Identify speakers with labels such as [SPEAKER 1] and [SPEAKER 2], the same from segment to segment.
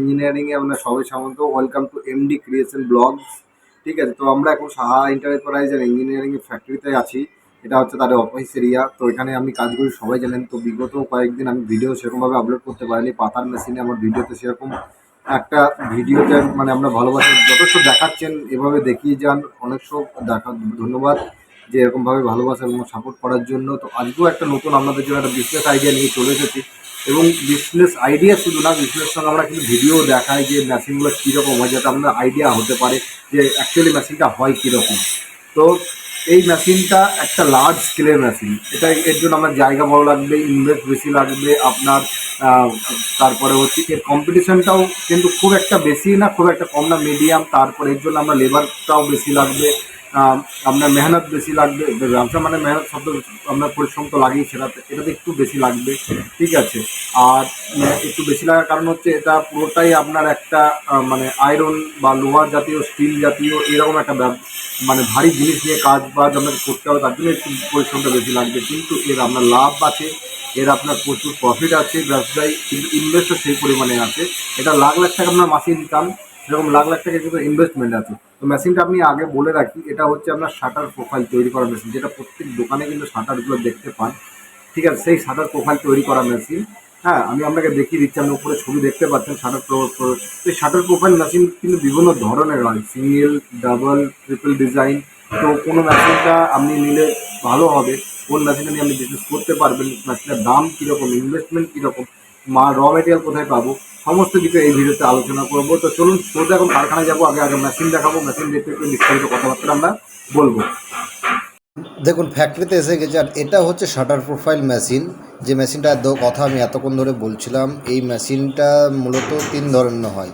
[SPEAKER 1] Engineering এ আপনার সবাই Samanta welcome to MD creation blogs ঠিক আছে, তো আমরা এখন সাহা এন্টারপ্রাইজ আর ইঞ্জিনিয়ারিং ফ্যাক্টরিতে আছি। এটা হচ্ছে তাদের অফিস এরিয়া তো এখানে আমি কাজ করি, সবাই জানেন। তো বিগত কয়েকদিন আমি ভিডিও সেরকমভাবে আপলোড করতে পারিনি। পাতার মেশিনে আমার ভিডিওতে সেরকম একটা ভিডিওতে মানে আমরা ভালোবাসা। যথেষ্ট দেখাচ্ছেন, এভাবে দেখিয়ে যান। অনেক সব দেখা ধন্যবাদ। যে এরকমভাবে ভালোবাসা এবং সাপোর্ট করার জন্য, তো আজকেও একটা নতুন আপনাদের জন্য একটা বিজনেস আইডিয়া নিয়ে চলে এসেছি। এবং বিজনেস আইডিয়া শুধু না বিজনেস সঙ্গে আমরা কিন্তু ভিডিও দেখাই যে মেশিনগুলো কীরকম হয়, যাতে আপনার আইডিয়া হতে পারে যে অ্যাকচুয়ালি মেশিনটা হয় কীরকম। তো এই মেশিনটা একটা লার্জ স্কেলের মেশিন এটা এর জন্য আমার জায়গা বড় লাগবে ইনভেস্ট বেশি লাগবে, আপনার তারপরে হচ্ছে এর কম্পিটিশনটাও কিন্তু খুব একটা বেশি না, খুব একটা কম না মিডিয়াম তারপরে এর জন্য আপনার লেবারটাও বেশি লাগবে। আপনার মেহনত বেশি লাগবে, ব্যবসা মানে মেহনত শব্দ আপনার পরিশ্রম তো লাগেই সেটাতে, এটাতে একটু বেশি লাগবে, ঠিক আছে? আর একটু বেশি লাগার কারণ হচ্ছে এটা পুরোটাই আপনার একটা মানে আয়রন বা লোহার জাতীয় স্টিল জাতীয়, এরকম একটা মানে ভারী জিনিস নিয়ে কাজ বাজ আপনাকে করতে হবে, তার জন্য একটু পরিশ্রমটা বেশি লাগবে। কিন্তু এর আপনার লাভ আছে, এর আপনার প্রচুর প্রফিট আছে, ব্যবসায়, কিন্তু ইনভেস্টও সেই পরিমাণে আছে। এটা লাখ লাখ টাকা আপনার মাসে ইনকাম সেরকম লাখ লাখ টাকা কিন্তু ইনভেস্টমেন্ট আছে, তো মেশিনটা আপনি আগে বলে রাখি, এটা হচ্ছে আপনার শাটার প্রোফাইল তৈরি করা মেশিন যেটা প্রত্যেক দোকানে কিন্তু শাটারগুলো দেখতে পান। ঠিক আছে, সেই শাটার প্রোফাইল তৈরি করা মেশিন হ্যাঁ আমি আপনাকে দেখিয়ে দিচ্ছি, আপনি উপরে ছবি দেখতে পাচ্ছেন শাটার এই শাটার প্রোফাইল মেশিন কিন্তু বিভিন্ন ধরনের হয় সিঙ্গেল ডাবল ট্রিপল ডিজাইন তো কোনো মেশিনটা আপনি নিলে ভালো হবে, কোন মেশিনটা নিয়ে আপনি বিজনেস করতে পারবেন মেশিনের দাম কীরকম ইনভেস্টমেন্ট কীরকম মা র মেটেরিয়াল কোথায় পাবো? সমস্ত কিছু এই ভিডিওতে আলোচনা করব। তো চলুন সোজা এখন কারখানায় যাব। আগে আগে মেশিন দেখাবো। মেশিন দেখতে একটু বিস্তারিত কথাবার্তা আমরা বলব।
[SPEAKER 2] দেখুন ফ্যাক্টরিতে এসে গেছে। আর এটা হচ্ছে শাটার প্রোফাইল মেশিন যে মেশিনটা কথা আমি এতক্ষণ ধরে বলছিলাম, এই মেশিনটা মূলত তিন ধরনের হয়।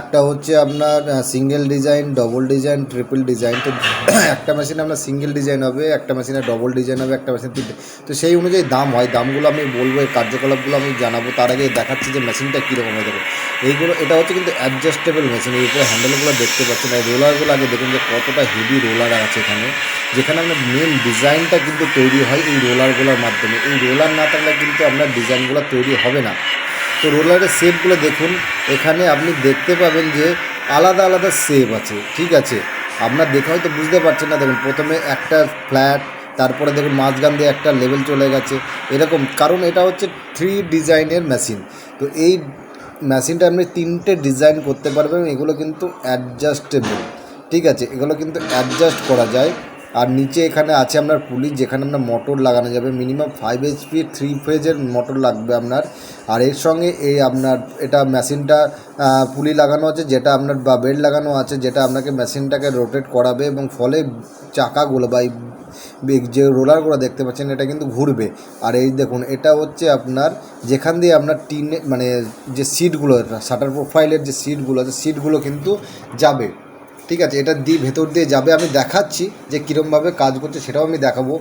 [SPEAKER 2] একটা হচ্ছে আপনার single design double design triple design তো একটা মেশিনে আপনার সিঙ্গেল ডিজাইন হবে, একটা মেশিনে ডবল ডিজাইন হবে, একটা মেশিন তিনটে। তো সেই অনুযায়ী দাম হয়। দামগুলো আমি বলব এই কার্যকলাপগুলো আমি জানাব। তার আগে দেখাচ্ছি যে মেশিনটা কীরকম হয়ে। যাবে এইগুলো, এটা হচ্ছে কিন্তু অ্যাডজাস্টেবল মেশিন এর উপরে হ্যান্ডেলগুলো দেখতে পাচ্ছেন। আর রোলারগুলো আগে দেখুন যে কতটা হেভি রোলার আছে এখানে। যেখানে আপনার মেন ডিজাইনটা কিন্তু তৈরি হয় এই রোলারগুলোর মাধ্যমে। এই রোলার না থাকলে কিন্তু আপনার ডিজাইনগুলো তৈরি হবে না। তো রোলারের শেপগুলো দেখুন, এখানে আপনি দেখতে পাবেন যে আলাদা আলাদা শেপ আছে, ঠিক আছে? আপনার দেখে হয়তো বুঝতে পারছেন না, দেখুন, প্রথমে একটা ফ্ল্যাট তারপরে দেখুন মাঝখান দিয়ে একটা লেভেল চলে গেছে, এরকম। কারণ এটা হচ্ছে থ্রি ডিজাইনের মেশিন তো এই মেশিনটা আপনি তিনটে ডিজাইন করতে পারবেন, এগুলো কিন্তু অ্যাডজাস্টেবল ঠিক আছে? এগুলো কিন্তু অ্যাডজাস্ট করা যায়। আর নিচে এখানে আছে আপনার পুলি যেখানে আপনার মোটর লাগানো যাবে। মিনিমাম ফাইভ এইচপি থ্রি ফেজের মোটর লাগবে আপনার। আর এর সঙ্গে এই আপনার, এটা মেশিনটা পুলি লাগানো আছে, যেটা আপনার, বা বেড লাগানো আছে, যেটা আপনাকে মেশিনটাকে রোটেট করাবে এবং ফলে চাকাগুলো বে- যে রোলারগুলো দেখতে পাচ্ছেন, এটা কিন্তু ঘুরবে। আর এই দেখুন, এটা হচ্ছে আপনার, যেখান দিয়ে আপনার টিনে মানে যে সিটগুলো শাটার প্রোফাইলের যে সিটগুলো আছে সিটগুলো কিন্তু যাবে। ঠিক আছে, এটা দিয়ে ভেতর দিয়ে যাবে, আমি দেখাচ্ছি যে কীরমভাবে কাজ করছে, সেটাও আমি দেখাবো।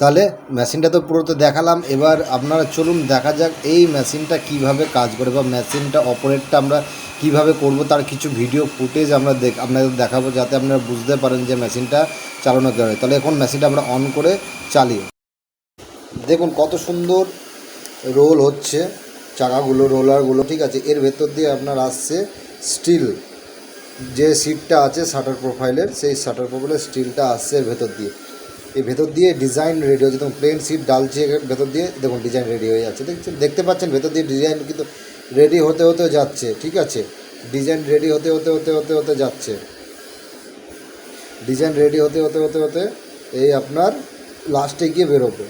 [SPEAKER 2] তাহলে মেশিনটা তো পুরো তো দেখালাম, এবার আপনারা চলুন, দেখা যাক এই মেশিনটা কীভাবে কাজ করে, বা মেশিনটা অপারেটটা আমরা কীভাবে করব, তার কিছু ভিডিও ফুটেজ আমরা দেখ, আপনাদের দেখাবো, যাতে আপনারা বুঝতে পারেন যে মেশিনটা চালানো কীভাবে তাহলে এখন মেশিনটা আমরা অন করে চালিয়ে। দেখুন কত সুন্দর রোল হচ্ছে, চাকাগুলো রোলারগুলো ঠিক আছে, এর ভেতর দিয়ে আপনার আসছে স্টিল যে সিটটা আছে শাটার প্রোফাইলের সেই শাটার প্রোফাইলের স্টিলটা আসছে ভেতর দিয়ে। এই ভেতর দিয়ে ডিজাইন রেডি হচ্ছে দেখুন প্লেন সিট ডালছে ভেতর দিয়ে, দেখুন ডিজাইন রেডি হয়ে যাচ্ছে। দেখছেন? দেখতে পাচ্ছেন, ভেতর দিয়ে ডিজাইন কিন্তু রেডি হতে হতে যাচ্ছে, ঠিক আছে? ডিজাইন রেডি হতে হতে হতে হতে হতে যাচ্ছে। ডিজাইন রেডি হতে হতে হতে হতে এই আপনার লাস্টে গিয়ে বেরোবে।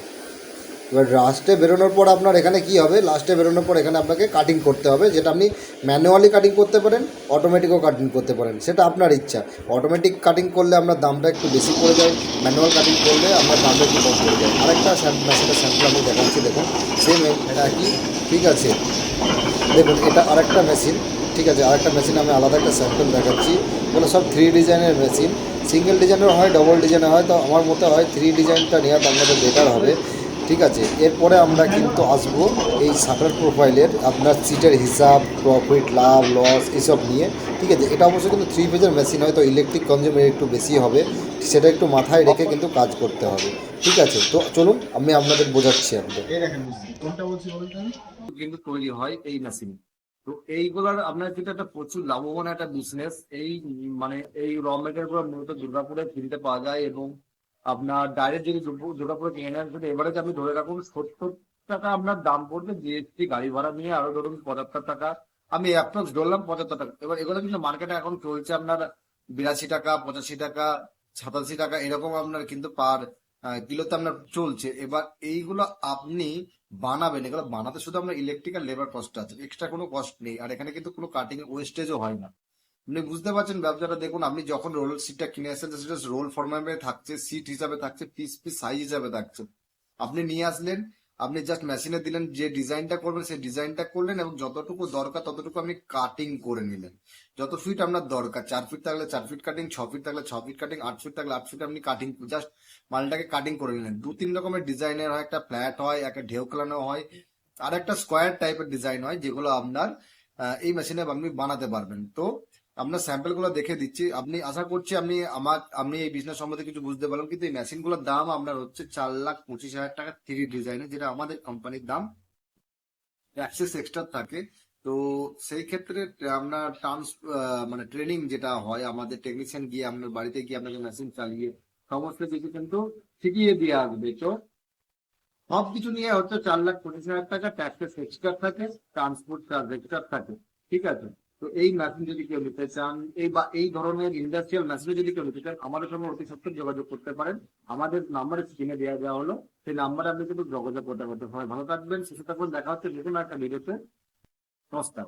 [SPEAKER 2] এবার লাস্টে বেরোনোর পর আপনার এখানে কি হবে? লাস্টে বেরোনোর পর এখানে আপনাকে কাটিং করতে হবে, যেটা আপনি ম্যানুয়ালি কাটিং করতে পারেন অটোমেটিকও কাটিং করতে পারেন, সেটা আপনার ইচ্ছা। অটোমেটিক কাটিং করলে আপনার দামটা একটু বেশি পড়ে যায় ম্যানুয়াল কাটিং করলে আপনার দামটা একটু কম পড়ে যায়। আরেকটা মেশিনের স্যাম্পল আমি দেখাচ্ছি, দেখুন। সেম একই ঠিক আছে। দেখুন, এটা আরেকটা মেশিন ঠিক আছে, আরেকটা মেশিন আমি আলাদা একটা স্যাম্পল দেখাচ্ছি। ওগুলো সব থ্রি ডিজাইনের মেশিন সিঙ্গেল ডিজাইনের হয় ডবল ডিজাইনের হয়, তো আমার মতে হয় থ্রি ডিজাইনটা নেওয়া আপনাদের বেটার হবে। ঠিক আছে? এরপরে আমরা কিন্তু আসব এই শাটার প্রোফাইলের আপনার সিটের হিসাব প্রফিট লাভ লস এসব নিয়ে ঠিক আছে? এটা অবশ্যই কিন্তু থ্রি ফেজের মেশিন হয় তো ইলেকট্রিক কনজিউমার একটু বেশি হবে। সেটা একটু মাথায় রেখে কিন্তু কাজ করতে হবে ঠিক আছে? তো চলুন আমি আপনাদের বোঝাচ্ছি একদম
[SPEAKER 1] এই দেখেন কোনটা বলছি বলতে কিন্তু তৈরি হয় এই মেশিন
[SPEAKER 2] তো এইগুলোর আপনার কিন্তু একটা প্রচুর লাভবান একটা বিজনেস এই মানে এই র মেটেরিয়ালগুলো মূলত দুর্গাপুরে কিনতে পাওয়া যায় এবং আপনার ডাইরেক্ট যদি দুর্গা- দুর্গাপুরে কিনে নেন সেটা এবারে আপনি ধরে রাখুন, সত্তর টাকা আপনার দাম পড়বে জিএসটি গাড়ি ভাড়া নিয়ে, আরও ধরুন পঁচাত্তর টাকা। আমি অ্যাপ্রক্স ধরলাম পঁচাত্তর টাকা। এবার এগুলো কিন্তু মার্কেটে এখন চলছে আপনার বিরাশি টাকা, পঁচাশি টাকা, সাতাশি টাকা, এরকম আপনার কিন্তু পার কিলোতে আপনার চলছে। এবার এইগুলো আপনি বানাবেন, এগুলো বানাতে শুধু আপনার ইলেকট্রিক্যাল লেবার কস্ট আছে। এক্সট্রা কোনো কস্ট নেই। আর এখানে কিন্তু কোনো কাটিং ওয়েস্টেজও হয় না। আপনি বুঝতে পারছেন ব্যবসাটা। দেখুন, আপনি যখন রোল সিটটা কিনে আসেন সেটা রোল ফরম্যাটে থাকছে সিট হিসাবে থাকছে পিস পিস সাইজ হিসাবে থাকছে। আপনি নিয়ে আসলেন, আপনি জাস্ট মেশিনে দিলেন, যে ডিজাইনটা করবেন, সেই ডিজাইনটা করলেন এবং যতটুকু দরকার, ততটুকু আপনি কাটিং করে নিলেন। যত ফিট আপনার দরকার, চার ফিট থাকলে চার ফিট কাটিং ছ ফিট থাকলে ছ ফিট কাটিং আট ফিট থাকলে আট ফিট আপনি কাটিং জাস্ট মালটাকে কাটিং করে নিলেন। দু তিন রকমের ডিজাইনের হয়, একটা ফ্ল্যাট হয়, একটা ঢেউ খেলানো হয়, আর একটা স্কোয়ার টাইপের ডিজাইন হয়, যেগুলো আপনার এই মেশিনে আপনি বানাতে পারবেন। তো আপনার স্যাম্পলগুলো দেখে দিচ্ছি। আপনি আশা করছি আপনি আমার, আপনি এই বিজনেস সম্বন্ধে কিছু বুঝতে পারলাম কিন্তু এই মেশিনগুলোর দাম আপনার হচ্ছে চার লাখ পঁচিশ হাজার টাকা থ্রি ডিজাইনের যেটা আমাদের কোম্পানির দাম। অ্যাক্সেস এক্সট্রা থাকে। তো সেই ক্ষেত্রে আপনার ট্রান্স মানে ট্রেনিং যেটা হয়, আমাদের টেকনিশিয়ান গিয়ে আপনার বাড়িতে গিয়ে আপনাকে মেশিন চালিয়ে সমস্ত কিছু কিন্তু শিখিয়ে দিয়ে আসবে। তো সব কিছু নিয়ে হচ্ছে চার লাখ পঁচিশ হাজার টাকা ট্যাক্সেস এক্সট্রা থাকে ট্রান্সপোর্ট চার্জ এক্সট্রা থাকে। ঠিক আছে? তো এই মেশিন যদি কেউ নিতে চান, এই বা এই ধরনের ইন্ডাস্ট্রিয়াল মেশিন যদি কেউ নিতে চান, আমাদের সঙ্গে অতি সত্তর যোগাযোগ করতে পারেন। আমাদের নাম্বার স্ক্রিনে দেওয়া দেওয়া হলো। সেই নাম্বারে আপনি কিন্তু যোগাযোগ করতে সবাই ভালো থাকবেন, সুস্থ থাকবেন। দেখা হচ্ছে যে কোনো একটা ভিডিওতে নমস্কার।